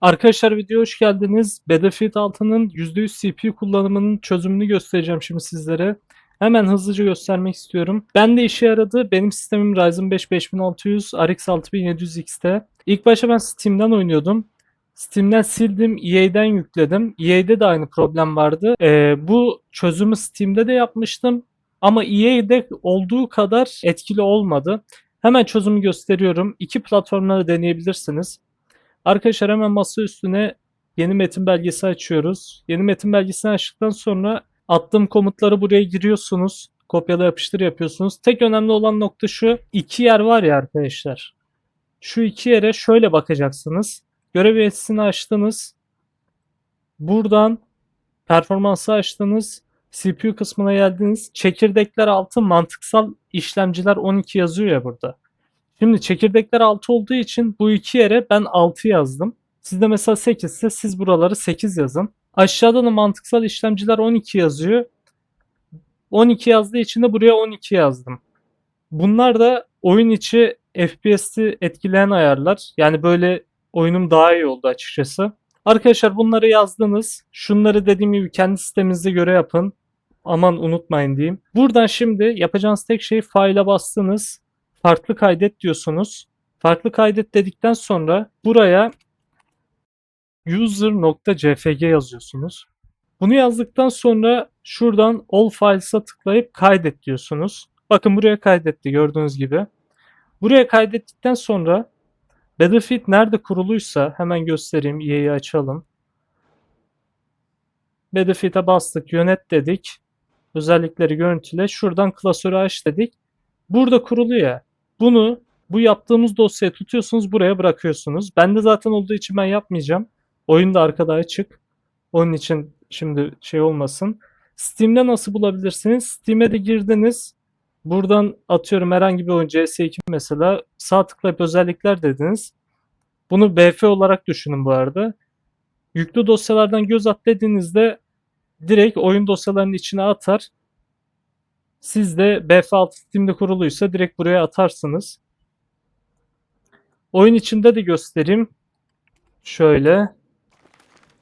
Arkadaşlar videoya hoş geldiniz. Battlefield 6'nın %100 CPU kullanımının çözümünü göstereceğim şimdi sizlere. Hemen hızlıca göstermek istiyorum. Ben de işe yaradı. Benim sistemim Ryzen 5 5600 RX 6700X'te. İlk başta ben Steam'den oynuyordum. Steam'den sildim, EA'den yükledim. EA'de de aynı problem vardı. Ee, bu çözümü Steam'de de yapmıştım. Ama EA'de olduğu kadar etkili olmadı. Hemen çözümü gösteriyorum. İki platformda da deneyebilirsiniz. Arkadaşlar hemen masa üstüne yeni metin belgesi açıyoruz. Yeni metin belgesini açtıktan sonra attığım komutları buraya giriyorsunuz. Kopyala yapıştır yapıyorsunuz. Tek önemli olan nokta şu. iki yer var ya arkadaşlar. Şu iki yere şöyle bakacaksınız. Görev yetisini açtınız. Buradan performansı açtınız. CPU kısmına geldiniz. Çekirdekler altı mantıksal işlemciler 12 yazıyor ya burada. Şimdi çekirdekler 6 olduğu için bu iki yere ben 6 yazdım. Sizde mesela 8 ise siz buraları 8 yazın. Aşağıda da mantıksal işlemciler 12 yazıyor. 12 yazdığı için de buraya 12 yazdım. Bunlar da oyun içi FPS'i etkileyen ayarlar. Yani böyle oyunum daha iyi oldu açıkçası. Arkadaşlar bunları yazdınız. Şunları dediğim gibi kendi sisteminize göre yapın. Aman unutmayın diyeyim. Buradan şimdi yapacağınız tek şey file'a bastınız farklı kaydet diyorsunuz. Farklı kaydet dedikten sonra buraya user.cfg yazıyorsunuz. Bunu yazdıktan sonra şuradan all files'a tıklayıp kaydet diyorsunuz. Bakın buraya kaydetti gördüğünüz gibi. Buraya kaydettikten sonra Battlefield nerede kuruluysa hemen göstereyim. EA'yi açalım. Battlefield'e bastık. Yönet dedik. Özellikleri görüntüle. Şuradan klasörü aç dedik. Burada kuruluyor. Bunu bu yaptığımız dosyaya tutuyorsunuz buraya bırakıyorsunuz. Bende zaten olduğu için ben yapmayacağım. Oyun da arkada açık. Onun için şimdi şey olmasın. Steam'de nasıl bulabilirsiniz? Steam'e de girdiniz. Buradan atıyorum herhangi bir oyun CS2 mesela sağ tıklayıp özellikler dediniz. Bunu BF olarak düşünün bu arada. Yüklü dosyalardan göz at dediğinizde direkt oyun dosyalarının içine atar. Siz de BF6 Steam'de kuruluysa direkt buraya atarsınız. Oyun içinde de göstereyim. Şöyle.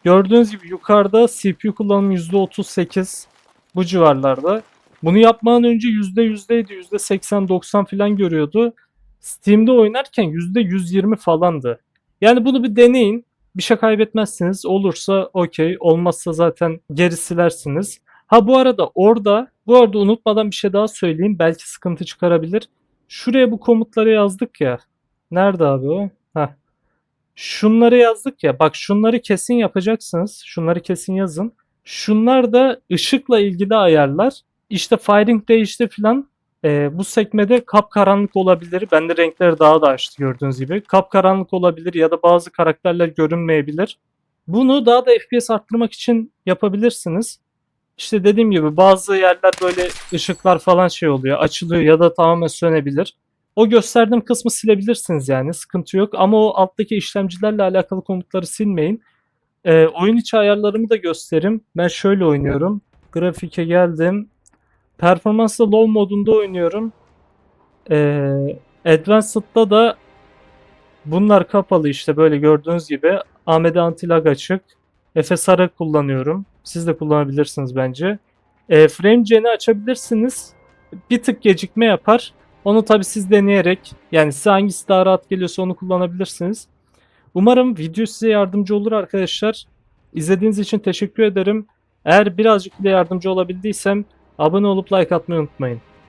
Gördüğünüz gibi yukarıda CPU kullanımı %38 bu civarlarda. Bunu yapmadan önce %100'deydi. %80-90 falan görüyordu. Steam'de oynarken %120 falandı. Yani bunu bir deneyin. Bir şey kaybetmezsiniz. Olursa okey. Olmazsa zaten geri silersiniz. Ha bu arada orada bu arada unutmadan bir şey daha söyleyeyim. Belki sıkıntı çıkarabilir. Şuraya bu komutları yazdık ya. Nerede abi o? Heh. Şunları yazdık ya. Bak şunları kesin yapacaksınız. Şunları kesin yazın. Şunlar da ışıkla ilgili ayarlar. İşte firing değişti filan. Ee, bu sekmede kapkaranlık olabilir. Bende renkleri daha da açtı gördüğünüz gibi. Kapkaranlık olabilir ya da bazı karakterler görünmeyebilir. Bunu daha da FPS arttırmak için yapabilirsiniz. İşte dediğim gibi bazı yerler böyle ışıklar falan şey oluyor. Açılıyor ya da tamamen sönebilir. O gösterdiğim kısmı silebilirsiniz yani sıkıntı yok. Ama o alttaki işlemcilerle alakalı komutları silmeyin. Ee, oyun içi ayarlarımı da göstereyim. Ben şöyle oynuyorum. Grafike geldim. Performansla low modunda oynuyorum. Ee, Advanced'da da bunlar kapalı işte böyle gördüğünüz gibi. AMD Anti-Lag açık. FSR'ı kullanıyorum. Siz de kullanabilirsiniz bence. E, frame gen'i açabilirsiniz. Bir tık gecikme yapar. Onu tabi siz deneyerek yani size hangisi daha rahat geliyorsa onu kullanabilirsiniz. Umarım video size yardımcı olur arkadaşlar. İzlediğiniz için teşekkür ederim. Eğer birazcık bile yardımcı olabildiysem abone olup like atmayı unutmayın.